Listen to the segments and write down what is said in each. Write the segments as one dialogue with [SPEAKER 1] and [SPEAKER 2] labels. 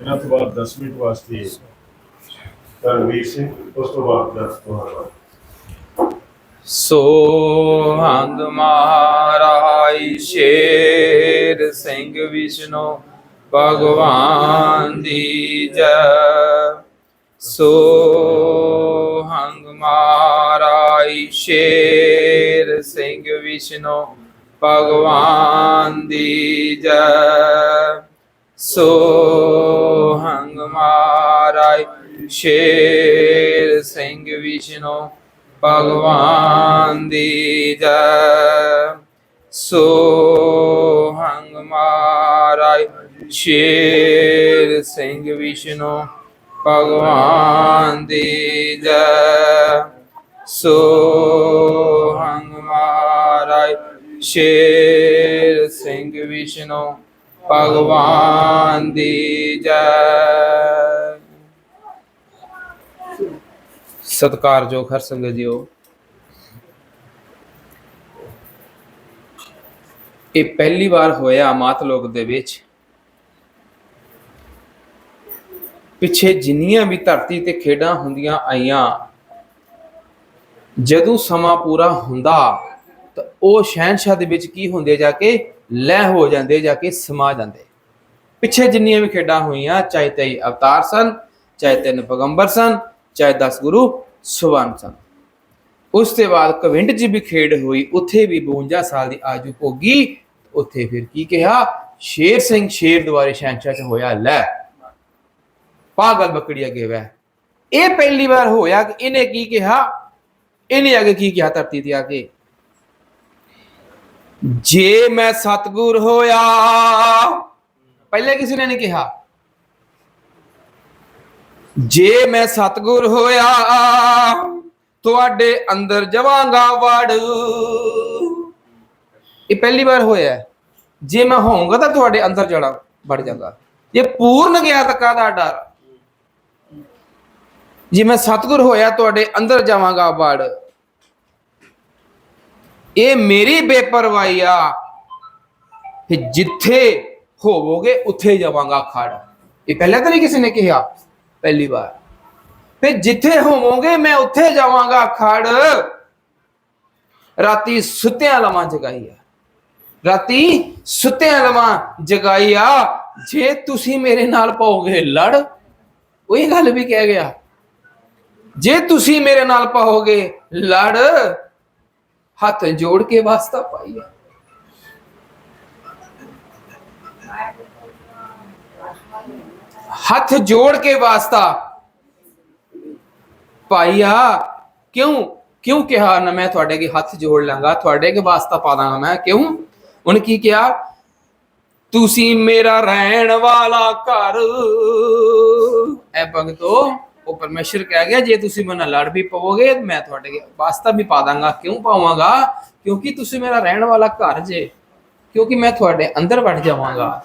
[SPEAKER 1] ਇਹਨਾਂ ਤੋਂ ਬਾਅਦ 10 ਮਿੰਟ ਵਾਸਤੇ ਕਰਵੀਰ ਸਿੰਘ, ਉਸ ਤੋਂ ਬਾਅਦ 10 ਤੋਂ
[SPEAKER 2] ਸੋ ਹੰਗ ਮਹਾਰਾਜ ਸ਼ੇਰ ਸਿੰਘ ਵਿਸ਼ਨੋ ਭਗਵਾਨ ਦੀ ਜੈ। ਸੋ ਹੰਗ ਮਹਾਰਾਜ ਸ਼ੇਰ ਸਿੰਘ ਵਿਸ਼ਨੋ ਭਗਵਾਨ ਦੀ ਜੈ। ਸੋ ਹੰਗ ਮਹਾਰਾਜ ਸ਼ੇਰ ਸਿੰਘ ਵਿਸ਼ਨੂੰ ਭਗਵਾਨ ਦੀ ਜੈ ਸੋ ਹੰਗ ਸ਼ੇਰ ਸਿੰਘ ਵਿਸ਼ਨੂੰ ਭਗਵਾਨ ਦੀ ਜੈ ਸੋ ਹੰਗ ਸ਼ੇਰ ਸਿੰਘ ਵਿਸ਼ਨੂੰ ਭਗਵਾਨ ਦੀ ਜੈ। ਸਤਿਕਾਰਯੋਗ ਹਰ ਸੰਗਤ ਜੀਓ। ਇਹ ਪਹਿਲੀ ਵਾਰ ਹੋਇਆ ਮਾਤ ਲੋਕ ਦੇ ਵਿੱਚ। ਪਿੱਛੇ ਜਿੰਨੀਆਂ ਵੀ ਧਰਤੀ ਤੇ ਖੇਡਾਂ ਹੁੰਦੀਆਂ ਆਈਆਂ, ਜਦੋਂ ਸਮਾਂ ਪੂਰਾ ਹੁੰਦਾ, ਤਾਂ ਉਹ ਸ਼ਹਿਨशाह ਦੇ ਵਿੱਚ ਕੀ ਹੁੰਦੇ ਜਾ ਕੇ ਲੈ ਹੋ ਜਾਂਦੇ ਜਾ ਕੇ ਸਮਾ ਜਾਂਦੇ। ਪਿੱਛੇ ਜਿੰਨੀਆਂ ਵੀ ਖੇਡਾਂ ਹੋਈਆਂ, ਚਾਹੇ ਤੇਈ ਅਵਤਾਰ ਸਨ, ਚਾਹੇ ਤਿੰਨ ਪੈਗੰਬਰ ਸਨ, ਚਾਹੇ 10 ਗੁਰੂ ਸੁਵਨ ਸਨ। ਉਸ ਤੋਂ ਬਾਅਦ ਕਵਿੰਡ ਜੀ ਵੀ ਖੇਡ ਹੋਈ, ਉੱਥੇ ਵੀ 52 ਸਾਲ ਦੀ ਆਜੂ ਭੋਗੀ, ਉੱਥੇ ਫਿਰ ਕੀ ਕਿਹਾ? ਸ਼ੇਰ ਸਿੰਘ ਸ਼ੇਰ ਦੁਆਰੇ ਸ਼ਹਿਨशाह ਚ ਹੋਇਆ, ਲੈ। ਪਾਗਲ ਬੱਕੜੀ ਅੱਗੇ ਵੈ ਇਹ ਪਹਿਲੀ ਵਾਰ ਹੋਇਆ ਕਿ ਇਹਨੇ ਕੀ ਕਿਹਾ? ਇਹਨੇ ਅੱਗੇ ਕੀ ਕਿਹਾ ਧਰਤੀ ਤੇ ਆ ਕੇ? ਜੇ ਮੈਂ ਸਤਗੁਰ ਹੋਇਆ। ਪਹਿਲੇ ਕਿਸੇ ਨੇ ਨਹੀਂ ਕਿਹਾ? ਜੇ ਮੈਂ ਸਤਗੁਰ ਹੋਇਆ, ਤੁਹਾਡੇ ਅੰਦਰ ਜਵਾਂਗਾ ਵੜ। ਇਹ ਪਹਿਲੀ ਵਾਰ ਹੋਇਆ ਜੇ ਮੈਂ ਹੋਊਂਗਾ ਤਾਂ ਤੁਹਾਡੇ ਅੰਦਰ ਜੜਾ ਵੜ ਜਾਗਾ ਇਹ ਪੂਰਨ ਗਿਆਤ ਦਾ ਡਰ? ਜੇ ਮੈਂ ਸਤਗੁਰ ਹੋਇਆ, ਤੁਹਾਡੇ ਅੰਦਰ ਜਾਵਾਂਗਾ ਵੜ। ਇਹ ਮੇਰੀ ਬੇਪਰਵਾਹੀ ਆ। ਕਿ ਜਿੱਥੇ ਹੋਵੋਗੇ, ਉੱਥੇ ਜਾਵਾਂਗਾ ਖੜ ਇਹ ਪਹਿਲਾਂ ਤਾਂ ਨਹੀਂ ਕਿਸੇ ਨੇ ਕਿਹਾ? ਪਹਿਲੀ ਵਾਰ। ਫਿਰ ਜਿੱਥੇ ਹੋਵੋਗੇ, ਮੈਂ ਉੱਥੇ ਜਾਵਾਂਗਾ ਖੜ ਰਾਤੀ ਸੁੱਤਿਆਂ ਲਵਾਂ ਜਗਾਈ ਆ। ਰਾਤੀ ਸੁੱਤਿਆਂ ਲਵਾਂ ਜਗਾਈ ਆ। ਜੇ ਤੁਸੀਂ ਮੇਰੇ ਨਾਲ ਪਾਓਗੇ ਲੜ, ਉਹੀ ਗੱਲ ਵੀ ਕਹਿ ਗਿਆ। ਜੇ ਤੁਸੀਂ ਮੇਰੇ ਨਾਲ ਪਾਓਗੇ ਲੜ ਹੱਥ ਜੋੜ ਕੇ ਵਾਸਤਾ ਪਾਈਆ ਹੱਥ ਜੋੜ ਕੇ ਵਾਸਤਾ ਪਾਈਆ ਕਿਉਂ ਕਿਉਂ ਕਿਹਾ ਨਾ ਮੈਂ ਤੁਹਾਡੇ ਅੱਗੇ ਹੱਥ ਜੋੜ ਲਾਂਗਾ ਤੁਹਾਡੇ ਅੱਗੇ ਵਾਸਤਾ ਪਾ ਦਾਂਗਾ ਮੈਂ ਕਿਉਂ ਉਹਨੇ ਕੀ ਕਿਹਾ ਤੁਸੀਂ ਮੇਰਾ ਰਹਿਣ ਵਾਲਾ ਘਰ ਐ ਭਗਤੋ ਉਹ ਪਰਮੇਸ਼ਰ ਕਹਿ ਗਿਆ, ਜੇ ਤੁਸੀਂ ਮੇਰੇ ਨਾਲ ਲੜ ਵੀ ਪਵੋਗੇ, ਮੈਂ ਤੁਹਾਡੇ ਵਾਸਤਾ ਵੀ ਪਾ ਦਾਂਗਾ। ਕਿਉਂ ਪਾਵਾਂਗਾ? ਕਿਉਂਕਿ ਤੁਸੀਂ ਮੇਰਾ ਰਹਿਣ ਵਾਲਾ ਘਰ ਜੇ, ਕਿਉਂਕਿ ਮੈਂ ਤੁਹਾਡੇ ਅੰਦਰ ਵੜ ਜਾਵਾਂਗਾ।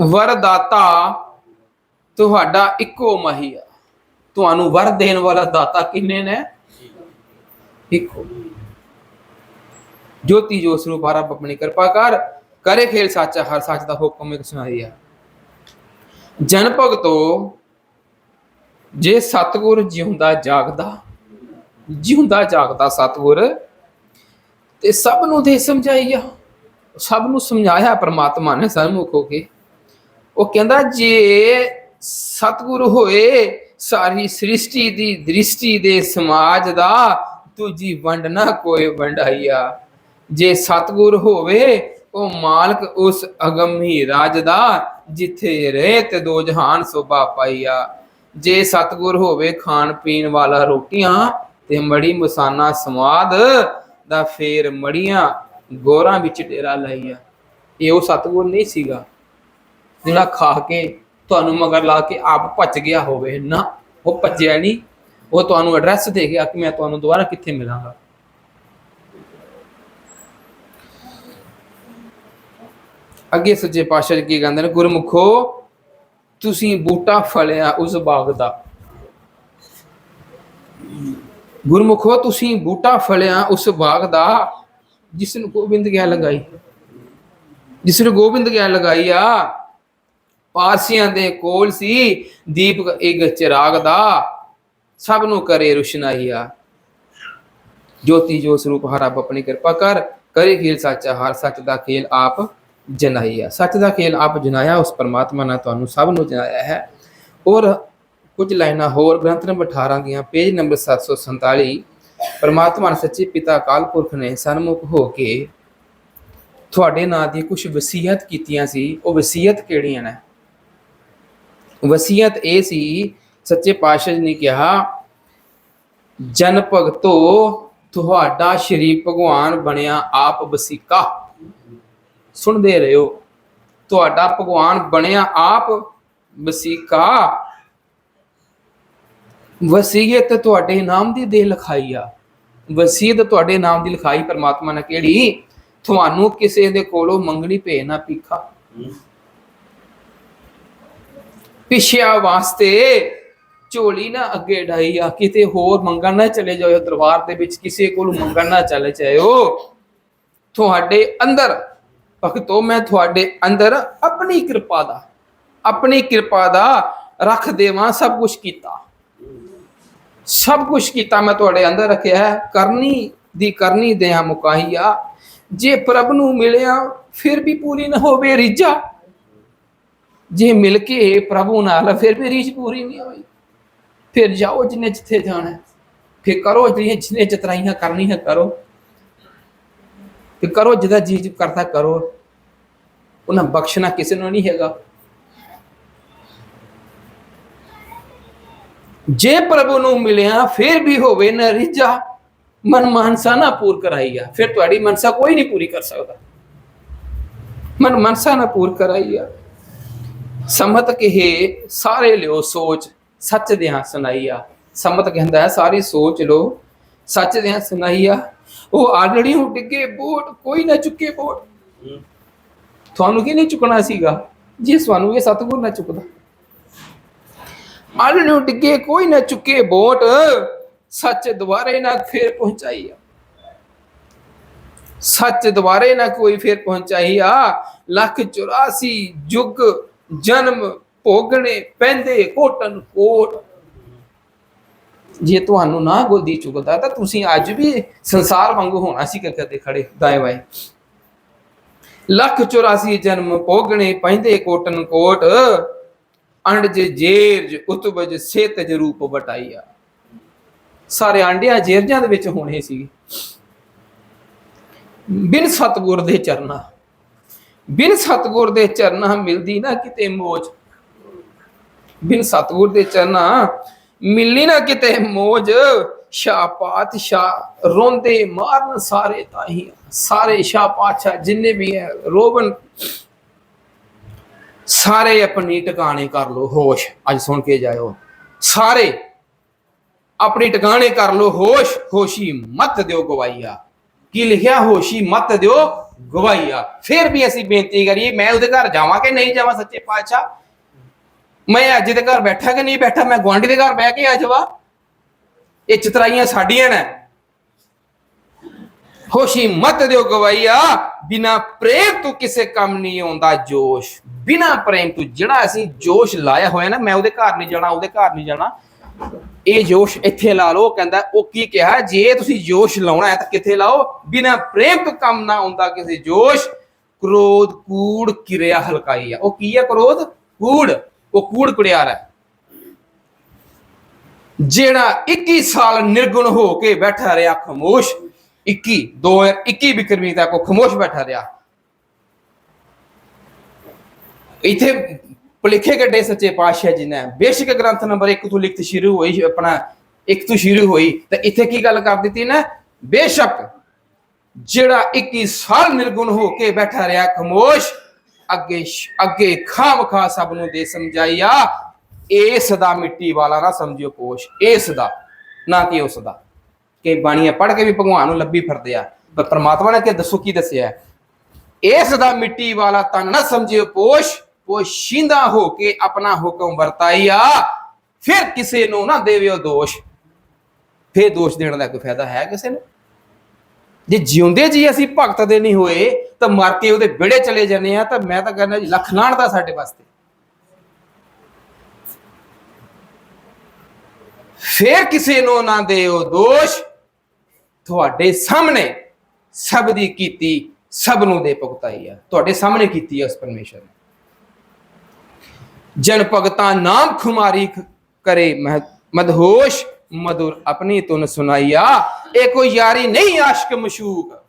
[SPEAKER 2] ਵਰਦਾਤਾ ਤੁਹਾਡਾ ਇੱਕੋ ਮਹੀ ਆ। ਤੁਹਾਨੂੰ ਵਰ ਦੇਣ ਵਾਲਾ ਦਾਤਾ ਕਿੰਨੇ ਨੇ? ਇੱਕੋ। ਜੋਤੀ ਜੋ ਸਰੂਪ ਰੱਬ ਆਪਣੀ ਕਿਰਪਾ ਕਰ। ਕਰੇ ਖੇਲ ਸੱਚ, ਹਰ ਸੱਚ ਦਾ ਹੁਕਮ ਇੱਕ ਸੁਣਾਈ ਆ। ਜਨ ਭਗਤੋ, ਜੇ ਸਤਗੁਰ ਜਿਉਂਦਾ ਜਾਗਦਾ ਜਿਉਂਦਾ ਜਾਗਦਾ ਸਤਗੁਰ, ਤੇ ਸਭ ਨੂੰ ਦੇ ਸਮਝਾਈਆ ਸਭ ਨੂੰ ਸਮਝਾਇਆ ਪ੍ਰਮਾਤਮਾ ਨੇ ਸਨਮੁਖ ਹੋ ਕੇ। ਉਹ ਕਹਿੰਦਾ, ਜੇ ਸਤਿਗੁਰੂ ਹੋਏ, ਸਾਰੀ ਸ੍ਰਿਸ਼ਟੀ ਦੀ ਦ੍ਰਿਸ਼ਟੀ ਦੇ ਸਮਾਜ ਦਾ ਦੂਜੀ ਵੰਡ ਨਾ ਕੋਈ ਵੰਡਾਈਆ ਜੇ ਸਤਿਗੁਰ ਹੋਵੇ ਉਹ ਮਾਲਕ ਉਸ ਅਗੰਮੀ ਰਾਜ ਦਾ, ਜਿੱਥੇ ਰਹੇ ਤੇ ਦੋ ਜਹਾਨ ਸੋਭਾ ਪਾਈਆ ਜੇ ਸਤਿਗੁਰ ਹੋਵੇ ਖਾਣ ਪੀਣ ਵਾਲਾ ਰੋਟੀਆਂ, ਤੇ ਮੜੀ ਮਸਾਨਾ ਸਵਾਦ ਦਾ ਫੇਰ ਮੜੀਆਂ ਗੋਰਾਂ ਵਿੱਚ ਡੇਰਾ ਲਾਈਆ। ਇਹ ਉਹ ਸਤਿਗੁਰ ਨਹੀਂ ਸੀਗਾ, ਜਿਹੜਾ ਖਾ ਕੇ ਤੁਹਾਨੂੰ ਮਗਰ ਲਾ ਕੇ ਆਪ ਭੱਜ ਗਿਆ ਹੋਵੇ। ਨਾ, ਉਹ ਭੱਜਿਆ ਨਹੀਂ। ਉਹ ਤੁਹਾਨੂੰ ਐਡਰੈਸ ਦੇ ਗਿਆ ਕਿ ਮੈਂ ਤੁਹਾਨੂੰ ਦੁਬਾਰਾ ਕਿੱਥੇ ਮਿਲਾਂਗਾ। ਅੱਗੇ ਸੱਜੇ ਪਾਤਸ਼ਾਹ ਜੀ ਕੀ ਕਹਿੰਦੇ ਨੇ, ਗੁਰਮੁਖੋ, ਤੁਸੀਂ ਬੂਟਾ ਫਲਿਆ ਉਸ ਬਾਗ ਦਾ। ਗੁਰਮੁਖੋ, ਤੁਸੀਂ ਬੂਟਾ ਫਲਿਆ ਉਸ ਬਾਗ ਦਾ, ਜਿਸ ਨੂੰ ਗੋਬਿੰਦ ਗਿਆ ਲਗਾਈ। ਜਿਸ ਨੂੰ ਗੋਬਿੰਦ ਗਿਆ ਲਗਾਈ ਆ, ਪਾਰਸੀਆਂ ਦੇ ਕੋਲ ਸੀ ਦੀਪ ਇੱਕ ਚਿਰਾਗ ਦਾ। ਸਭ ਨੂੰ ਕਰੇ ਰੁਸ਼ਨਾਈ ਆ। ਜੋਤੀ ਜੋ ਸਰੂਪ ਹਰ ਆਪ ਆਪਣੀ ਕਿਰਪਾ ਕਰ, ਕਰੇ ਖੇਲ ਸੱਚਾ, ਹਰ ਸੱਚ ਦਾ ਖੇਲ ਆਪ ਜਨਾਈ ਆ। ਸੱਚ ਦਾ ਖੇਲ ਆਪ ਜਨਾਇਆ ਉਸ ਪਰਮਾਤਮਾ ਨੇ ਤੁਹਾਨੂੰ ਸਭ ਨੂੰ ਜਨਾਇਆ ਹੈ। ਔਰ ਕੁਝ ਲਾਈਨਾਂ ਹੋਰ, ਗ੍ਰੰਥ ਨੰਬਰ 18 ਦੀਆਂ, ਪੇਜ ਨੰਬਰ 747 ਪਰਮਾਤਮਾ ਨੇ ਸੱਚੇ ਪਿਤਾ ਅਕਾਲ ਪੁਰਖ ਨੇ ਸਨਮੁਖ ਹੋ ਕੇ ਤੁਹਾਡੇ ਨਾਂ ਦੀ ਕੁਝ ਵਸੀਅਤ ਕੀਤੀਆਂ ਸੀ। ਉਹ ਵਸੀਅਤ ਕਿਹੜੀਆਂ ਨੇ? ਵਸੀਅਤ ਇਹ ਸੀ, ਸੱਚੇ ਪਾਤਸ਼ਾਹ ਜੀ ਨੇ ਕਿਹਾ, ਜਨ ਭਗਤੋ, ਤੁਹਾਡਾ ਸ਼੍ਰੀ ਭਗਵਾਨ ਬਣਿਆ ਆਪ ਵਸੀਕਾ। ਸੁਣਦੇ ਰਹੋ। ਤੁਹਾਡਾ ਭਗਵਾਨ ਬਣਿਆ ਆਪ ਵਸੀਕਾ ਵਸੀਅਤ ਤੁਹਾਡੇ ਨਾਮ ਦੀ ਦੇ ਲਿਖਾਈ ਆ। ਵਸੀਅਤ ਤੁਹਾਡੇ ਨਾਮ ਦੀ ਲਿਖਾਈ ਪਰਮਾਤਮਾ ਨੇ ਕਿਹੜੀ? ਤੁਹਾਨੂੰ ਕਿਸੇ ਦੇ ਕੋਲੋਂ ਮੰਗਣੀ ਭੇ ਨਾ ਪੀਖਾ ਪਿਛਿਆ ਵਾਸਤੇ ਝੋਲੀ ਨਾ ਅੱਗੇ ਢਾਈ ਆ। ਕਿਤੇ ਹੋਰ ਮੰਗਣ ਨਾ ਚਲੇ ਜਾਓ ਦਰਬਾਰ ਦੇ ਵਿੱਚ ਕਿਸੇ ਕੋਲ ਮੰਗਣ ਨਾ ਚਲੇ ਜਾਇਓ। ਤੁਹਾਡੇ ਅੰਦਰ ਭਗਤੋ, ਮੈਂ ਤੁਹਾਡੇ ਅੰਦਰ ਆਪਣੀ ਕਿਰਪਾ ਦਾ, ਆਪਣੀ ਕਿਰਪਾ ਦਾ ਰੱਖ ਦੇਵਾਂ, ਸਭ ਕੁਝ ਕੀਤਾ। ਸਭ ਕੁਝ ਕੀਤਾ ਮੈਂ ਤੁਹਾਡੇ ਅੰਦਰ ਰੱਖਿਆ ਹੈ। ਕਰਨੀ ਦੀ ਕਰਨੀ ਦਿਆਂ ਮੁਕਾਹੀਆ। ਜੇ ਪ੍ਰਭ ਨੂੰ ਮਿਲਿਆ, ਫਿਰ ਵੀ ਪੂਰੀ ਨਾ ਹੋਵੇ ਰੀਝਾ। ਜੇ ਮਿਲ ਕੇ ਪ੍ਰਭੂ ਨਾਲ, ਫਿਰ ਵੀ ਰੀਝ ਪੂਰੀ ਨਹੀਂ ਹੋਈ। ਫਿਰ ਜਾਓ ਜਿੰਨੇ ਜਿੱਥੇ ਜਾਣਾ ਫਿਰ ਕਰੋ ਜਿਹੜੀਆਂ ਜਿੰਨੇ ਚਤਰਾਈਆਂ ਕਰਨੀਆਂ, ਕਰੋ। ਫਿਰ ਕਰੋ ਜਿਹਦਾ ਜੀ ਕਰਦਾ ਕਰੋ। ਉਹਨਾਂ ਬਖਸ਼ਣਾ ਕਿਸੇ ਨੂੰ ਨਹੀਂ ਹੈਗਾ। ਜੇ ਪ੍ਰਭੂ ਨੂੰ ਮਿਲਿਆ, ਫਿਰ ਵੀ ਹੋਵੇ ਨਾ ਰਿਜਾ ਮਨ ਮਾਨਸਾ ਨਾ ਪੂਰ ਕਰਾਈਆ। ਫਿਰ ਤੁਹਾਡੀ ਮਨਸਾ ਕੋਈ ਨਹੀਂ ਪੂਰੀ ਕਰ ਸਕਦਾ। ਮਨ ਮਨਸਾ ਨਾ ਪੂਰ ਕਰਾਈਆ। ਸਮਤ ਕਹੇ, ਸਾਰੇ ਲਿਓ ਸੋਚ, ਸੱਚ ਦਿਆਂ ਸੁਣਾਈਆ ਸਮਤ ਕਹਿੰਦਾ ਹੈ, ਸਾਰੀ ਸੋਚ ਲੋ ਸੱਚ ਦਿਆਂ ਸੁਣਾਈਆ ਉਹ ਆਲੜੀ ਨੂੰ ਡਿੱਗੇ ਬੋਟ ਕੋਈ ਨਾ ਚੁੱਕੇ ਬੋਟ ਤੁਹਾਨੂੰ ਕੀ ਨਹੀਂ ਚੁੱਕਣਾ ਸੀਗਾ? ਜੇ ਤੁਹਾਨੂੰ ਇਹ ਸਤਿਗੁਰ ਨਾ ਚੁੱਕਦਾ। ਆਲੜੀ ਨੂੰ ਡਿੱਗੇ, ਕੋਈ ਨਾ ਚੁੱਕੇ ਬੋਟ ਸੱਚ ਦੁਬਾਰੇ ਨਾ ਫੇਰ ਪਹੁੰਚਾਈਆ। ਸੱਚ ਦੁਬਾਰੇ ਨਾ ਕੋਈ ਫੇਰ ਆ ਲੱਖ 84 ਯੁੱਗ ਜਨਮ ਭੋਗਣੇ ਪੈਂਦੇ ਕੋਟਨ ਕੋਟ। ਜੇ ਤੁਹਾਨੂੰ ਨਾ ਗੋਦੀ ਚੁਗਦਾ, ਤਾਂ ਤੁਸੀਂ ਅੱਜ ਵੀ ਸੰਸਾਰ ਵਾਂਗੂ ਹੋਣਾ ਸੀ ਕਦੇ ਖੜੇ, ਦਾਏ ਵਾਏ। ਲੱਖ 84 ਜਨਮ ਭੋਗਣੇ ਪੈਂਦੇ ਕੋਟਨ ਕੋਟ, ਅੰਡ ਜੇਰਜ ਉਤਬਜ ਸੇਤਜ ਰੂਪ ਵਟਾਈਆ। ਸਾਰੇ ਆਂਡਿਆਂ ਜੇਰਜਾਂ ਦੇ ਵਿੱਚ ਹੋਣੇ ਸੀ। ਬਿਨ ਸਤਗੁਰ ਦੇ ਚਰਨਾਂ, ਬਿਨ ਸਤਗੁਰ ਦੇ ਚਰਨਾਂ ਮਿਲਦੀ ਨਾ ਕਿਤੇ ਮੋਚ। ਬਿਨ ਸਤਗੁਰ ਦੇ ਚਰਨਾਂ ਮਿਲਣੀ ਨਾ ਕਿਤੇ ਮੋਜ, ਸ਼ਾਹ ਪਾਤਸ਼ਾਹ ਰੋਂਦੇ ਮਾਰਨ ਸਾਰੇ ਤਾਹੀ ਸਾਰੇ ਸ਼ਾਹ ਪਾਤਸ਼ਾਹ ਜਿੰਨੇ ਵੀ ਹੈ ਰੋਵਨ ਸਾਰੇ ਆਪਣੀ ਟਿਕਾਣੇ ਕਰ ਲੋ ਹੋਸ਼, ਅੱਜ ਸੁਣ ਕੇ ਜਾਇਓ। ਸਾਰੇ ਆਪਣੀ ਟਿਕਾਣੇ ਕਰ ਲੋ ਹੋਸ਼, ਹੋਸ਼ੀ ਮਤ ਦਿਓ ਗਵਾਈਆ ਕੀ ਲਿਖਿਆ? ਹੋਸ਼ੀ ਮਤ ਦਿਓ ਗਵਾਈਆ ਫਿਰ ਵੀ ਅਸੀਂ ਬੇਨਤੀ ਕਰੀਏ, ਮੈਂ ਉਹਦੇ ਘਰ ਜਾਵਾਂ ਕਿ ਨਹੀਂ ਜਾਵਾਂ ਸੱਚੇ ਪਾਤਸ਼ਾਹ? ਮੈਂ ਅੱਜ ਦੇ ਘਰ ਬੈਠਾ ਕਿ ਨਹੀਂ ਬੈਠਾ? ਮੈਂ ਗੁਆਂਢੀ ਦੇ ਘਰ ਬਹਿ ਕੇ ਆ ਜਾਵਾਂ। ਇਹ ਚਤਰਾਈਆਂ ਸਾਡੀਆਂ ਨੇ। ਹੋਸ਼ੀ ਮਤ ਦਿਓ ਗਵਾਈਆ ਬਿਨਾ ਪ੍ਰੇਮ ਤੂੰ ਕਿਸੇ ਕੰਮ ਨਹੀਂ ਆਉਂਦਾ ਜੋਸ਼। ਬਿਨਾ ਪ੍ਰੇਮ ਤੂੰ ਜਿਹੜਾ ਅਸੀਂ ਜੋਸ਼ ਲਾਇਆ ਹੋਇਆ ਨਾ, ਮੈਂ ਉਹਦੇ ਘਰ ਨਹੀਂ ਜਾਣਾ, ਉਹਦੇ ਘਰ ਨਹੀਂ ਜਾਣਾ। ਇਹ ਜੋਸ਼ ਇੱਥੇ ਲਾ ਲਓ ਕਹਿੰਦਾ, ਉਹ ਕੀ ਕਿਹਾ? ਜੇ ਤੁਸੀਂ ਜੋਸ਼ ਲਾਉਣਾ ਹੈ ਤਾਂ ਕਿੱਥੇ ਲਾਓ? ਬਿਨਾ ਪ੍ਰੇਮ ਤੋਂ ਕੰਮ ਨਾ ਆਉਂਦਾ ਕਿਸੇ ਜੋਸ਼। ਕ੍ਰੋਧ, ਕੂੜ, ਕਿਰਿਆ, ਹਲਕਾਈ ਆ। ਉਹ ਕੀ ਹੈ ਕ੍ਰੋਧ? ਕੂੜ। ਉਹ ਕੂੜ ਕੁੜਿਆਰ ਹੈ। ਜਿਹੜਾ 21 ਸਾਲ ਨਿਰਗੁਣ ਹੋ ਕੇ ਬੈਠਾ ਰਿਹਾ ਖਮੋਸ਼ 21 2021 ਬਿਕਰਮੀ ਤੱਕ ਉਹ ਖਮੋਸ਼ ਬੈਠਾ ਰਿਹਾ। ਇਥੇ ਭੁਲੇਖੇ ਗੱਡੇ ਸੱਚੇ ਪਾਤਸ਼ਾਹ ਜੀ ਨੇ। ਬੇਸ਼ੱਕ ਗ੍ਰੰਥ ਨੰਬਰ 1 ਤੋਂ ਲਿਖਤ ਸ਼ੁਰੂ ਹੋਈ, ਆਪਣਾ ਇੱਕ ਤੋਂ ਸ਼ੁਰੂ ਹੋਈ, ਤਾਂ ਇੱਥੇ ਕੀ ਗੱਲ ਕਰ ਦਿੱਤੀ ਨਾ? ਬੇਸ਼ੱਕ ਜਿਹੜਾ 21 ਸਾਲ ਨਿਰਗੁਣ ਹੋ ਕੇ ਬੈਠਾ ਰਿਹਾ ਖਮੋਸ਼ ਅੱਗੇ ਅੱਗੇ ਖਾਮ ਖਾ ਸਭ ਨੂੰ ਦੇ ਸਮਝਾਈਆ। ਇਸ ਦਾ ਮਿੱਟੀ ਵਾਲਾ ਨਾ ਸਮਝਿਓ ਕੋਸ਼ ਇਸ ਦਾ ਨਾ ਕਿ ਉਸ ਦਾ ਕਿ ਬਾਣੀਆਂ ਪੜ੍ਹ ਕੇ ਵੀ ਭਗਵਾਨ ਨੂੰ ਲੱਭੀ ਫਿਰਦੇ ਆ। ਪਰ ਪ੍ਰਮਾਤਮਾ ਨੇ ਕਿ ਦੱਸੋ ਕੀ ਦੱਸਿਆ ਇਸ ਦਾ ਮਿੱਟੀ ਵਾਲਾ ਤਨ ਨਾ ਸਮਝਿਓ ਪੋਸ਼। ਪੋਸ਼ਿੰਦਾ ਹੋ ਕੇ ਆਪਣਾ ਹੁਕਮ ਵਰਤਾਈਆ। ਫਿਰ ਕਿਸੇ ਨੂੰ ਨਾ ਦੇਵਿਓ ਦੋਸ਼। ਫਿਰ ਦੋਸ਼ ਦੇਣ ਦਾ ਕੋਈ ਫਾਇਦਾ ਹੈ ਕਿਸੇ ਨੂੰ? ਜੇ ਜਿਉਂਦੇ ਜੀ ਅਸੀਂ ਭਗਤ ਦੇ ਨਹੀਂ ਹੋਏ ਤਾਂ ਮਰ ਕੇ ਉਹਦੇ ਵਿੜੇ ਚਲੇ ਜਾਂਦੇ ਆ, ਤਾਂ ਮੈਂ ਤਾਂ ਕਹਿੰਦਾ ਜੀ ਲੱਖ ਲਾਣ ਦਾ ਸਾਡੇ ਵਾਸਤੇ। ਫੇਰ ਕਿਸੇ ਨੂੰ ਨਾ ਦਿਓ ਦੋਸ਼। ਤੁਹਾਡੇ ਸਾਹਮਣੇ ਸਭ ਦੀ ਕੀਤੀ, ਸਭ ਨੂੰ ਦੇ ਭੁਗਤਾਈ ਆ। ਤੁਹਾਡੇ ਸਾਹਮਣੇ ਕੀਤੀ ਆ ਉਸ ਪਰਮੇਸ਼ਰ ਨੇ। ਜਨ ਭਗਤਾਂ ਨਾਮ ਖੁਮਾਰੀ ਕਰੇ ਮਹ- ਮਦਹੋਸ਼ ਮధుਰ ਆਪਣੀ ਤੁਨ ਸੁਨਾਈਆ ਇਹ ਕੋਈ ਯਾਰੀ ਨਹੀਂ ਆਸ਼ਕ ਮਸ਼ੂਕ।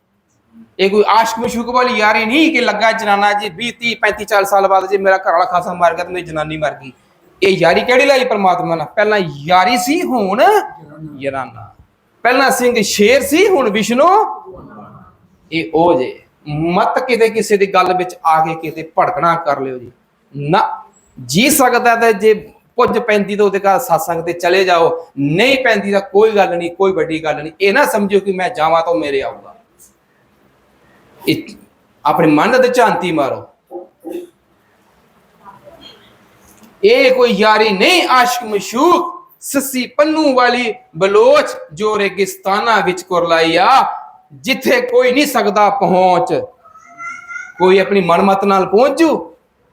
[SPEAKER 2] ਇਹ ਕੋਈ ਆਸ਼ਕ ਮਸ਼ੂਕ ਵਾਲੀ ਯਾਰੀ ਨਹੀਂ ਕਿ ਲੱਗਾ ਜਨਾਨਾ ਜੀ 20 30 35 40 ਸਾਲ ਬਾਅਦ ਜੇ ਮੇਰਾ ਘਰ ਵਾਲਾ ਖਾਸਾ ਮਰ ਗਿਆ ਤੇ ਮੇਰੀ ਜਨਾਨੀ ਮਰ ਗਈ। ਇਹ ਯਾਰੀ ਕਿਹੜੀ ਲਾਈ ਪਰਮਾਤਮਾ ਨਾਲ ਪਹਿਲਾਂ ਯਾਰੀ ਸੀ, ਹੁਣ ਜਨਾਨਾ ਪਹਿਲਾਂ ਸਿੰਘ ਸ਼ੇਰ ਸੀ, ਹੁਣ ਵਿਸ਼ਨੂੰ। ਇਹ ਉਹ ਜੇ, ਮਤ ਕਿਤੇ ਕਿਸੇ ਦੀ ਗੱਲ ਵਿੱਚ ਆ ਕੇ ਕਿਤੇ ਭੜਕਣਾ ਕਰ ਲਿਓ ਜੀ। ਨਾ, ਜੀ ਸਕਦਾ ਤਾਂ ਜੇ ਪੁੱਜ ਪੈਂਦੀ ਤਾਂ ਉਹਦੇ ਘਰ satsang ਤੇ ਚਲੇ ਜਾਓ। ਨਹੀਂ ਪੈਂਦੀ ਤਾਂ ਕੋਈ ਗੱਲ ਨਹੀਂ, ਕੋਈ ਵੱਡੀ ਗੱਲ ਨਹੀਂ। ਇਹ ਨਾ ਸਮਝੋ ਕਿ ਮੈਂ ਜਾਵਾਂ ਤਾਂ ਉਹ ਮੇਰੇ ਆਊਗਾ। ਆਪਣੇ ਮਨ ਤੇ ਝਾਂਤੀ ਮਾਰੋ ਇਹ ਕੋਈ ਯਾਰੀ ਨਹੀਂ ਆਸ਼ਕ ਮਸ਼ੂਕ ਸੱਸੀ ਪੰਨੂ ਵਾਲੀ ਬਲੋਚ ਜੋ ਰੇਗਿਸਤਾਨਾ ਵਿੱਚ ਕੁਰਲਾਈਆ ਜਿੱਥੇ ਕੋਈ ਨਹੀਂ ਸਕਦਾ ਪਹੁੰਚ ਕੋਈ ਆਪਣੀ ਮਨਮਤ ਨਾਲ ਪਹੁੰਚੂ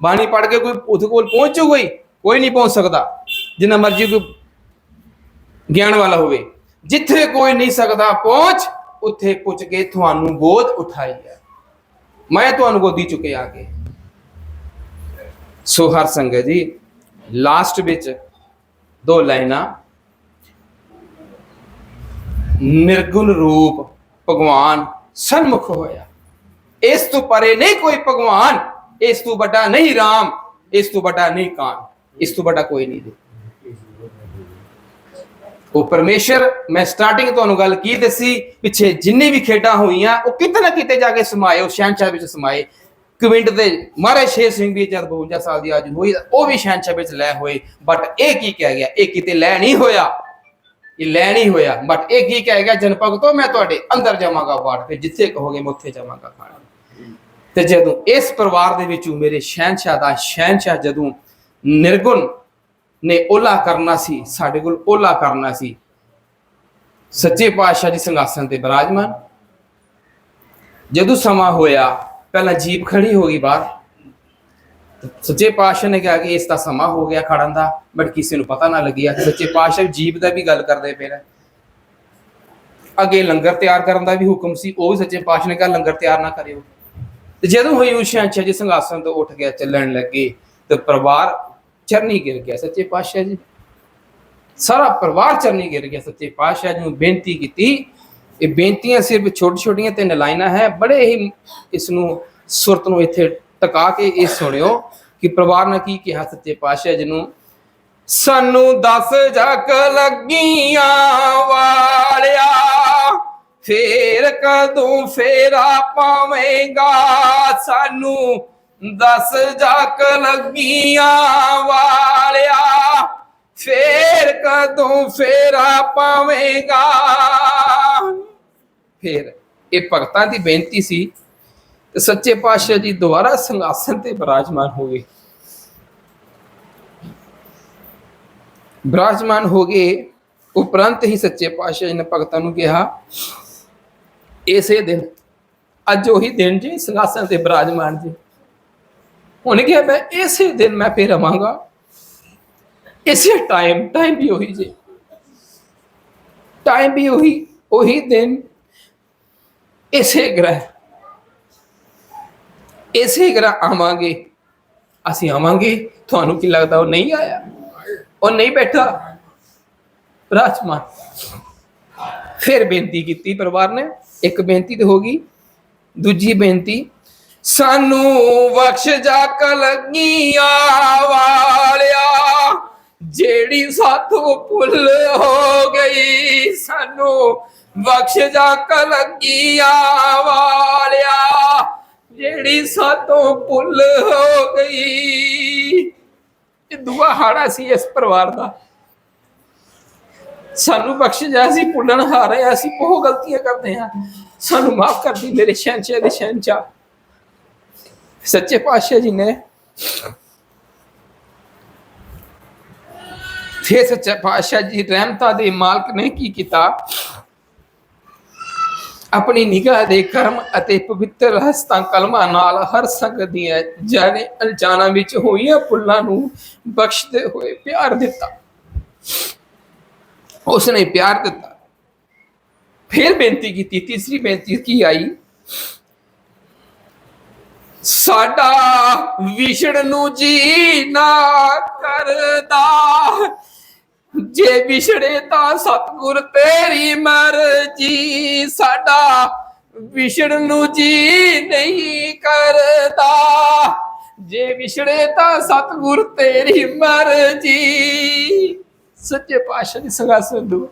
[SPEAKER 2] ਬਾਣੀ ਪੜ ਕੇ ਕੋਈ ਉਹਦੇ ਕੋਲ ਪਹੁੰਚੂ ਕੋਈ ਕੋਈ ਨਹੀਂ ਪਹੁੰਚ ਸਕਦਾ ਜਿੰਨਾ ਮਰਜ਼ੀ ਕੋਈ ਗਿਆਨ ਵਾਲਾ ਹੋਵੇ ਜਿੱਥੇ ਕੋਈ ਨਹੀਂ ਸਕਦਾ ਪਹੁੰਚ ਉੱਥੇ ਪੁੱਜ ਕੇ ਤੁਹਾਨੂੰ ਗੋਦ ਉਠਾਈ ਹੈ ਮੈਂ ਤੁਹਾਨੂੰ ਗੋਦੀ ਚੁੱਕੇ ਆ ਕੇ। ਸੋ ਹਰ ਸੰਗਤ ਜੀ ਲਾਸਟ ਵਿੱਚ ਦੋ ਲਾਈਨਾਂ। ਨਿਰਗੁਣ ਰੂਪ ਭਗਵਾਨ ਸਨਮੁਖ ਹੋਇਆ। ਇਸ ਤੋਂ ਪਰੇ ਨਹੀਂ ਕੋਈ ਭਗਵਾਨ, ਇਸ ਤੋਂ ਵੱਡਾ ਨਹੀਂ ਰਾਮ, ਇਸ ਤੋਂ ਵੱਡਾ ਨਹੀਂ ਕਾਨ, ਇਸ ਤੋਂ ਵੱਡਾ ਕੋਈ ਨਹੀਂ। ਦੇ ਉਹ ਪਰਮੇਸ਼ਰ, ਮੈਂ ਸਟਾਰਟਿੰਗ ਤੁਹਾਨੂੰ ਗੱਲ ਕੀ ਦੱਸੀ? ਪਿੱਛੇ ਜਿੰਨੀ ਵੀ ਖੇਡਾਂ ਹੋਈਆਂ, ਉਹ ਕਿਤੇ ਨਾ ਕਿਤੇ ਜਾ ਕੇ ਸਮਾਏ, ਉਹ ਸ਼ਹਿਨशाह ਵਿੱਚ ਸਮਾਏ। ਕਮਿੰਟ ਦੇ ਮਹਾਰਾਜ ਸ਼ੇਰ ਸਿੰਘ ਵੀ ਜਦ 52 ਸਾਲ ਦੀ ਆਜੂ ਹੋਈ, ਉਹ ਵੀ ਸ਼ਹਿਨशाह ਵਿੱਚ ਲੈ ਹੋਏ। ਬਟ ਇਹ ਕੀ ਕਹਿ ਗਿਆ? ਇਹ ਕਿਤੇ ਲੈ ਨਹੀਂ ਹੋਇਆ। ਇਹ ਲੈ ਨਹੀਂ ਹੋਇਆ। ਬਟ ਇਹ ਕੀ ਕਹਿ ਗਿਆ? ਜਨ ਤੋਂ ਮੈਂ ਤੁਹਾਡੇ ਅੰਦਰ ਜਾਵਾਂਗਾ ਬਾੜ ਫਿਰ ਜਿੱਥੇ ਕਹੋਗੇ ਮੈਂ ਉੱਥੇ ਜਾਵਾਂਗਾ ਖਾਣਾ। ਤੇ ਜਦੋਂ ਇਸ ਪਰਿਵਾਰ ਦੇ ਵਿੱਚੋਂ ਮੇਰੇ ਸ਼ਹਿਨशाह ਦਾ ਸ਼ਹਿਨशाह ਜਦੋਂ ਨਿਰਗੁਣ ਨੇ ਓਲਾ ਕਰਨਾ ਸੀ, ਸਾਡੇ ਕੋਲ ਓਲਾ ਕਰਨਾ ਸੀ। ਸੱਚੇ ਪਾਤਸ਼ਾਹ ਜੀ ਸਿੰਘਾਸਨ ਤੇ ਬਿਰਾਜਮਾਨ। ਜਦੋਂ ਸਮਾਂ ਹੋਇਆ, ਪਹਿਲਾਂ ਜੀਪ ਖੜੀ ਹੋ ਗਈ ਬਾਹਰ। ਸੱਚੇ ਪਾਤਸ਼ਾਹ ਨੇ ਕਿਹਾ ਕਿ ਇਸ ਦਾ ਸਮਾਂ ਹੋ ਗਿਆ ਖੜਨ ਦਾ ਬਟ ਕਿਸੇ ਨੂੰ ਪਤਾ ਨਾ ਲੱਗਿਆ ਸੱਚੇ ਪਾਤਸ਼ਾਹ ਜੀਪ ਦਾ ਵੀ ਗੱਲ ਕਰਦੇ ਪਏ ਨੇ। ਅੱਗੇ ਲੰਗਰ ਤਿਆਰ ਕਰਨ ਦਾ ਵੀ ਹੁਕਮ ਸੀ, ਉਹ ਵੀ ਸੱਚੇ ਪਾਤਸ਼ਾਹ ਨੇ ਕਿਹਾ ਲੰਗਰ ਤਿਆਰ ਨਾ ਕਰਿਓ। ਤੇ ਜਦੋਂ ਹੋਈ ਉਸ ਜੀ ਸਿੰਘਾਸਨ ਤੋਂ ਉੱਠ ਗਿਆ ਚੱਲਣ ਲੱਗੇ, ਤੇ ਪਰਿਵਾਰ ਚਰਨੀ ਗਿਰ ਗਿਆ, ਸੱਚੇ ਪਾਤਸ਼ਾਹ ਜੀ। ਸਾਰਾ ਪਰਿਵਾਰ ਚਰਨੀ ਗਿਰ ਗਿਆ, ਸੱਚੇ ਪਾਤਸ਼ਾਹ ਜੀ ਨੂੰ ਬੇਨਤੀ ਕੀਤੀ। ਇਹ ਬੇਨਤੀਆਂ ਸਿਰਫ ਛੋਟੀ ਛੋਟੀਆਂ ਤਿੰਨ ਲਾਈਨਾਂ ਹੈ। ਬੜੇ ਹੀ ਇਸ ਨੂੰ ਸੁਰਤ ਨੂੰ ਇੱਥੇ ਟਿਕਾ ਕੇ ਇਹ ਸੁਣਿਓ ਕਿ ਪਰਿਵਾਰ ਨੇ ਕੀ ਕਿਹਾ ਸੱਚੇ ਪਾਤਸ਼ਾਹ ਜੀ ਨੂੰ। ਸਾਨੂੰ ਦਸ ਜਗ ਲੱਗੀਆਂ ਵਾਲਿਆ, ਫੇਰ ਕਦੋਂ ਫੇਰਾ ਪਾਵੇਂਗਾ ਸਾਨੂੰ? ਦਸ ਜੱਕ ਲੱਗੀਆਂ ਵਾਲਿਆ, ਫੇਰ ਕਦੋਂ ਫੇਰਾ ਪਾਵੇਂਗਾ? ਫੇਰ ਇਹ ਭਗਤਾਂ ਦੀ ਬੇਨਤੀ ਸੀ ਤੇ ਸੱਚੇ ਪਾਤਸ਼ਾਹ ਜੀ ਦੁਬਾਰਾ ਸਿੰਘਾਸਨ ਤੇ ਬਿਰਾਜਮਾਨ ਹੋ ਗਏ। ਬਿਰਾਜਮਾਨ ਹੋ ਗਏ, ਉਪਰੰਤ ਹੀ ਸੱਚੇ ਪਾਤਸ਼ਾਹ ਜੀ ਨੇ ਭਗਤਾਂ ਨੂੰ ਕਿਹਾ, ਇਸੇ ਦਿਨ, ਅੱਜ ਉਹੀ ਦਿਨ ਜੀ, ਸਿੰਘਾਸਨ ਤੇ ਬਿਰਾਜਮਾਨ ਜੀ। ਉਹਨੇ ਕਿਹਾ, ਮੈਂ ਇਸੇ ਦਿਨ ਮੈਂ ਫੇਰ ਆਵਾਂਗਾ। ਇਸੇ ਟਾਈਮ ਟਾਈਮ ਵੀ ਉਹੀ ਜੇ। ਟਾਈਮ ਵੀ ਉਹੀ ਉਹੀ ਦਿਨ। ਇਸੇ ਗ੍ਰਹਿ। ਇਸੇ ਗ੍ਰਹਿ ਆਵਾਂਗੇ। ਅਸੀਂ ਆਵਾਂਗੇ। ਤੁਹਾਨੂੰ ਕੀ ਲੱਗਦਾ ਉਹ ਨਹੀਂ ਆਇਆ? ਉਹ ਨਹੀਂ ਬੈਠਾ। ਰਾਜਮਾਨ। ਫਿਰ ਬੇਨਤੀ ਕੀਤੀ ਪਰਿਵਾਰ ਨੇ। ਇੱਕ ਬੇਨਤੀ ਤੇ ਹੋ ਗਈ। ਦੂਜੀ ਬੇਨਤੀ ਸਾਨੂੰ ਬਖਸ਼ ਜਾ ਕਲਗੀਆਂ ਵਾਲਿਆ, ਜਿਹੜੀ ਸਾਥੋਂ ਭੁੱਲ ਹੋ ਗਈ, ਸਾਨੂੰ ਬਖਸ਼ ਜਾ ਕਲਗੀਆਂ ਵਾਲਿਆ, ਜਿਹੜੀ ਸਾਥੋਂ ਭੁੱਲ ਹੋ ਗਈ। ਇਹ ਦੁਆ ਹਾੜਾ ਸੀ ਇਸ ਪਰਿਵਾਰ ਦਾ। ਸਾਨੂੰ ਬਖਸ਼ ਜਾ ਅਸੀਂ ਭੁੱਲਣ ਹਾਰਿਆ ਅਸੀਂ ਬਹੁਤ ਗਲਤੀਆਂ ਕਰਦੇ ਹਾਂ ਸਾਨੂੰ ਮਾਫ ਕਰ ਦੇ ਮੇਰੇ ਸ਼ਹਿਨशाह ਦੇ ਸ਼ਹਿਨशाह ਸੱਚੇ ਪਾਤਸ਼ਾਹ ਜੀ ਨੇ। ਫਿਰ ਸੱਚੇ ਪਾਤਸ਼ਾਹ ਜੀ ਰਹਿਮਤਾਂ ਦੇ ਮਾਲਕ ਨੇ ਕੀ ਕੀਤਾ? ਆਪਣੀ ਨਿਗਾਹ ਦੇ ਕਰਮ ਅਤੇ ਪਵਿੱਤਰ ਹਸਤਾਂ ਕਲਮਾਂ ਨਾਲ ਹਰ ਸੰਗਤ ਦੀਆਂ ਜਾਣੇ ਅਣਜਾਣਾ ਵਿੱਚ ਹੋਈਆਂ ਭੁੱਲਾਂ ਨੂੰ ਬਖਸ਼ਦੇ ਹੋਏ ਪਿਆਰ ਦਿੱਤਾ। ਉਸਨੇ ਪਿਆਰ ਦਿੱਤਾ। ਫਿਰ ਬੇਨਤੀ ਕੀਤੀ, ਤੀਸਰੀ ਬੇਨਤੀ ਕੀ ਆਈ? ਸਾਡਾ ਵਿਛੜ ਨੂੰ ਜੀ ਨਾ ਕਰਦਾ। ਜੇ ਵਿਛੜੇ ਤਾਂ ਸਤਿਗੁਰ ਤੇਰੀ ਮਰਜ਼ੀ, ਸਾਡਾ ਵਿਛੜ ਨੂੰ ਜੀ ਨਹੀਂ ਕਰਦਾ। ਜੇ ਵਿਛੜੇ ਤਾਂ ਸਤਿਗੁਰ ਤੇਰੀ ਮਰਜ਼ੀ। ਸੱਚੇ ਪਾਤਸ਼ਾਹ ਦੀ ਸੰਗਾਸਨ ਦੂ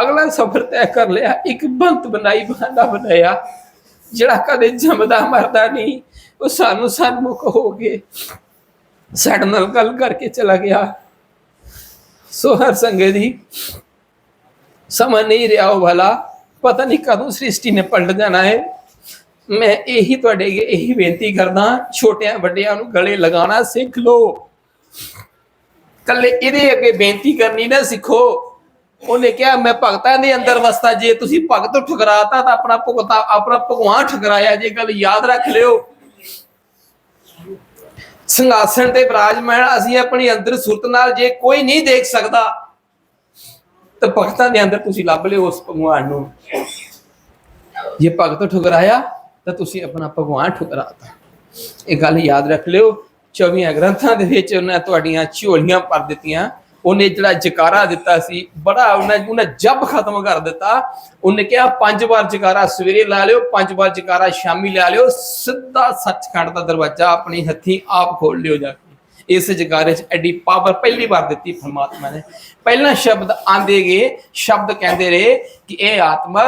[SPEAKER 2] ਅਗਲਾ ਸਫ਼ਰ ਤੈਅ ਕਰ ਲਿਆ, ਇੱਕ ਬੰਤ ਬਣਾਈ, ਬਹਾਨਾ ਬਣਾਇਆ। ਜਿਹੜਾ ਕਦੇ ਜੰਮਦਾ ਮਰਦਾ ਨਹੀਂ, ਉਹ ਸਾਨੂੰ ਸਨਮੁਖ ਹੋ ਕੇ ਸਾਡੇ ਨਾਲ ਗੱਲ ਕਰਕੇ ਚਲਾ ਗਿਆ। ਸੋ ਹਰ ਸੰਗੇ ਦੀ ਸਮਝ ਨਹੀਂ ਰਿਹਾ ਉਹ ਭਲਾ ਪਤਾ ਨਹੀਂ ਕਦੋਂ ਸ੍ਰਿਸ਼ਟੀ ਨੇ ਪਲਟ ਜਾਣਾ ਹੈ। ਮੈਂ ਇਹੀ ਤੁਹਾਡੇ ਅੱਗੇ ਇਹੀ ਬੇਨਤੀ ਕਰਦਾ, ਛੋਟਿਆਂ ਵੱਡਿਆਂ ਨੂੰ ਗਲੇ ਲਗਾਉਣਾ ਸਿੱਖ ਲਓ। ਕੱਲੇ ਇਹਦੇ ਅੱਗੇ ਬੇਨਤੀ ਕਰਨੀ ਨਾ ਸਿੱਖੋ। ਉਹਨੇ ਕਿਹਾ, ਮੈਂ ਭਗਤਾਂ ਦੇ ਅੰਦਰ ਵਸਦਾ, ਜੇ ਤੁਸੀਂ ਭਗਤ ਠੁਕਰਾਤਾ ਤਾਂ ਆਪਣਾ ਭੁਗਤਾ, ਆਪਣਾ ਭਗਵਾਨ ਠੁਕਰਾਇਆ, ਜੇ ਗੱਲ ਯਾਦ ਰੱਖ ਲਿਓ। ਸਿੰਘਾਸਣ ਤੇ ਬਿਰਾਜਮਾਨ, ਅਸੀਂ ਆਪਣੀ ਅੰਦਰ ਸੁਰਤ ਨਾਲ ਜੇ ਕੋਈ ਨਹੀਂ ਦੇਖ ਸਕਦਾ, ਤਾਂ ਭਗਤਾਂ ਦੇ ਅੰਦਰ ਤੁਸੀਂ ਲੱਭ ਲਿਓ ਉਸ ਭਗਵਾਨ ਨੂੰ। ਜੇ ਭਗਤ ਠੁਕਰਾਇਆ, ਤਾਂ ਤੁਸੀਂ ਆਪਣਾ ਭਗਵਾਨ ਠੁਕਰਾਤਾ। ਇਹ ਗੱਲ ਯਾਦ ਰੱਖ ਲਿਓ 24 ਗ੍ਰੰਥਾਂ ਦੇ ਵਿੱਚ ਉਹਨਾਂ ਤੁਹਾਡੀਆਂ ਝੋਲੀਆਂ ਭਰ ਦਿੱਤੀਆਂ। ਉਹਨੇ ਜਿਹੜਾ ਜਕਾਰਾ ਦਿੱਤਾ ਸੀ, ਬੜਾ ਉਹਨੇ ਉਹਨੇ ਜਬ ਖਤਮ ਕਰ ਦਿੱਤਾ। ਉਹਨੇ ਕਿਹਾ, ਪੰਜ ਵਾਰ ਜਕਾਰਾ ਸਵੇਰੇ ਲਾ ਲਿਓ, ਪੰਜ ਵਾਰ ਜਕਾਰਾ ਸ਼ਾਮੀ ਲਾ ਲਿਓ, ਸਿੱਧਾ ਸੱਚਖੰਡ ਦਾ ਦਰਵਾਜ਼ਾ ਆਪਣੀ ਹੱਥੀ ਆਪ ਖੋਲ ਲਿਓ ਜਾ ਕੇ। ਇਸ ਜਕਾਰੇ 'ਚ ਐਡੀ ਪਾਵਰ ਪਹਿਲੀ ਵਾਰ ਦਿੱਤੀ ਪਰਮਾਤਮਾ ਨੇ। ਪਹਿਲਾ ਸ਼ਬਦ ਆਂਦੇ ਗਏ, ਸ਼ਬਦ ਕਹਿੰਦੇ ਰਹੇ ਕਿ ਇਹ ਆਤਮਾ,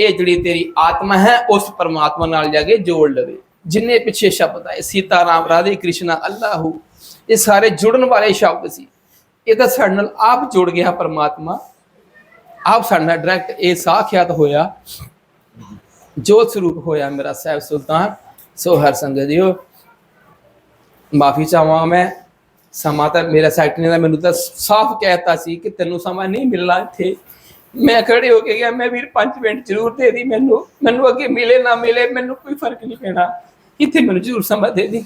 [SPEAKER 2] ਇਹ ਜਿਹੜੀ ਤੇਰੀ ਆਤਮਾ ਹੈ, ਉਸ ਪਰਮਾਤਮਾ ਨਾਲ ਜਾ ਕੇ ਜੋੜ ਲਵੇ। ਜਿੰਨੇ ਪਿੱਛੇ ਸ਼ਬਦ ਆਏ, ਸੀਤਾ ਰਾਮ, ਰਾਧੇ ਕ੍ਰਿਸ਼ਨਾ, ਅੱਲਾਹੂ, ਇਹ ਸਾਰੇ ਜੁੜਨ ਵਾਲੇ ਸ਼ਬਦ ਸੀ। ਇਹ ਤਾਂ ਸਾਡੇ ਨਾਲ ਆਪ ਜੁੜ ਗਿਆ ਪਰਮਾਤਮਾ। ਆਪ ਸਾਡੇ ਨਾਲ ਡਾਇਰੈਕਟ ਇਹ ਸਾਖਿਆਤ ਹੋਇਆ। ਜੋਤ ਸਰੂਪ ਹੋਇਆ ਮੇਰਾ ਸਾਹਿਬ ਸੁਲਤਾਨ। ਸੋ ਹਰ ਸੰਗਤ ਜੀਓ, ਮਾਫੀ ਚਾਹਾਂ ਮੈਂ। ਸਮਾਂ ਤਾਂ ਮੇਰਾ ਸੈਕਟਰੀ ਦਾ ਮੈਨੂੰ ਤਾਂ ਸਾਫ਼ ਕਹਿਤਾ ਸੀ ਕਿ ਤੈਨੂੰ ਸਮਾਂ ਨਹੀਂ ਮਿਲਣਾ ਇੱਥੇ। ਮੈਂ ਖੜੇ ਹੋ ਕੇ ਗਿਆ ਮੈਂ ਵੀਰ 5 ਮਿੰਟ ਜ਼ਰੂਰ ਦੇ ਦੀ ਮੈਨੂੰ। ਮੈਨੂੰ ਅੱਗੇ ਮਿਲੇ ਨਾ ਮਿਲੇ, ਮੈਨੂੰ ਕੋਈ ਫ਼ਰਕ ਨਹੀਂ ਪੈਣਾ। ਇੱਥੇ ਮੈਨੂੰ ਜ਼ਰੂਰ ਸਮਾਂ ਦੇ ਦੀ।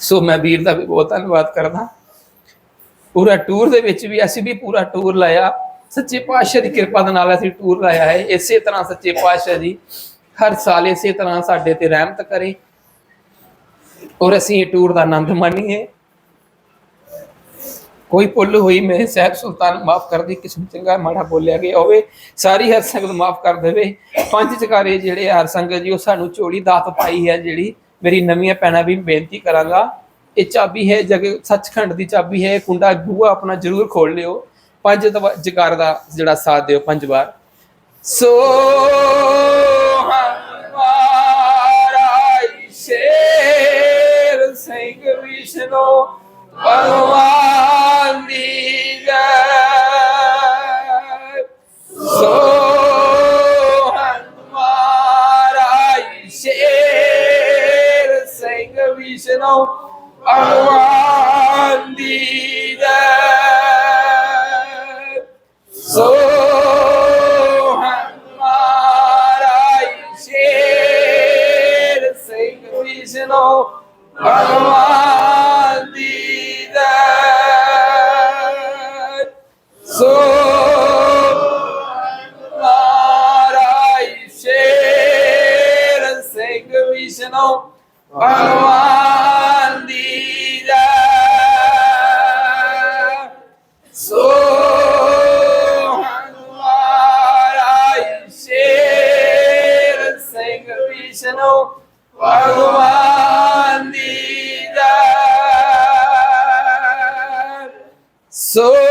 [SPEAKER 2] ਸੋ ਮੈਂ ਵੀਰ ਦਾ ਵੀ ਬਹੁਤ ਧੰਨਵਾਦ ਕਰਦਾ। ਪੂਰਾ ਟੂਰ ਦੇ ਵਿੱਚ ਵੀ ਅਸੀਂ ਵੀ ਪੂਰਾ ਟੂਰ ਲਾਇਆ। ਸੱਚੇ ਪਾਤਸ਼ਾਹ ਦੀ ਕਿਰਪਾ ਦੇ ਨਾਲ ਅਸੀਂ ਟੂਰ ਲਾਇਆ ਹੈ। ਇਸੇ ਤਰ੍ਹਾਂ ਸੱਚੇ ਪਾਤਸ਼ਾਹ ਜੀ ਹਰ ਸਾਲ ਇਸੇ ਤਰ੍ਹਾਂ ਸਾਡੇ ਤੇ ਰਹਿਮਤ ਕਰੇ। ਔਰ ਅਸੀਂ ਇਹ ਟੂਰ ਦਾ ਆਨੰਦ ਮਾਣੀਏ। ਕੋਈ ਭੁੱਲ ਹੋਈ ਮੇਰੇ ਸਾਹਿਬ ਸੁਲਤਾਨ ਮਾਫ ਕਰ ਦੀ ਕਿਸੇ ਚੰਗਾ ਮਾੜਾ ਬੋਲਿਆ ਗਿਆ ਹੋਵੇ, ਸਾਰੀ ਹਰ ਸੰਗਤ ਮਾਫ ਕਰ ਦੇਵੇ। ਪੰਜ ਚਕਾਰੇ ਜਿਹੜੇ ਹਰ ਸੰਗਤ ਜੀ, ਉਹ ਸਾਨੂੰ ਚੋੜੀ ਦਾਤ ਪਾਈ ਹੈ, ਜਿਹੜੀ ਮੇਰੀ ਨਵੀਆਂ ਪੈਣਾ ਵੀ ਬੇਨਤੀ ਕਰਾਂਗਾ। ਇਹ ਚਾਬੀ ਹੈ, ਜਗ ਸੱਚਖੰਡ ਦੀ ਚਾਬੀ ਹੈ ਕੁੰਡਾ ਬੂਆ ਆਪਣਾ ਜ਼ਰੂਰ ਖੋਲ ਲਿਓ। ਪੰਜ ਜਕਾਰ ਦਾ ਜਿਹੜਾ ਸਾਥ ਦਿਓ, ਪੰਜ ਵਾਰ। ਸੋ ਹਮਾਰਾ ਸ਼ੇਰ ਸਿੰਘ ਵਿਸ਼ਨੋ ਭਗਵਾਨ ਦੀ ਜੈ। ਸੋ ਹਮਾਰਾ ਸ਼ੇਰ ਸਿੰਘ ਵਿਸ਼ਨੂੰ ਭਗਵਾਨ ਦੀ ਜੈ ਸੋ ਸੋ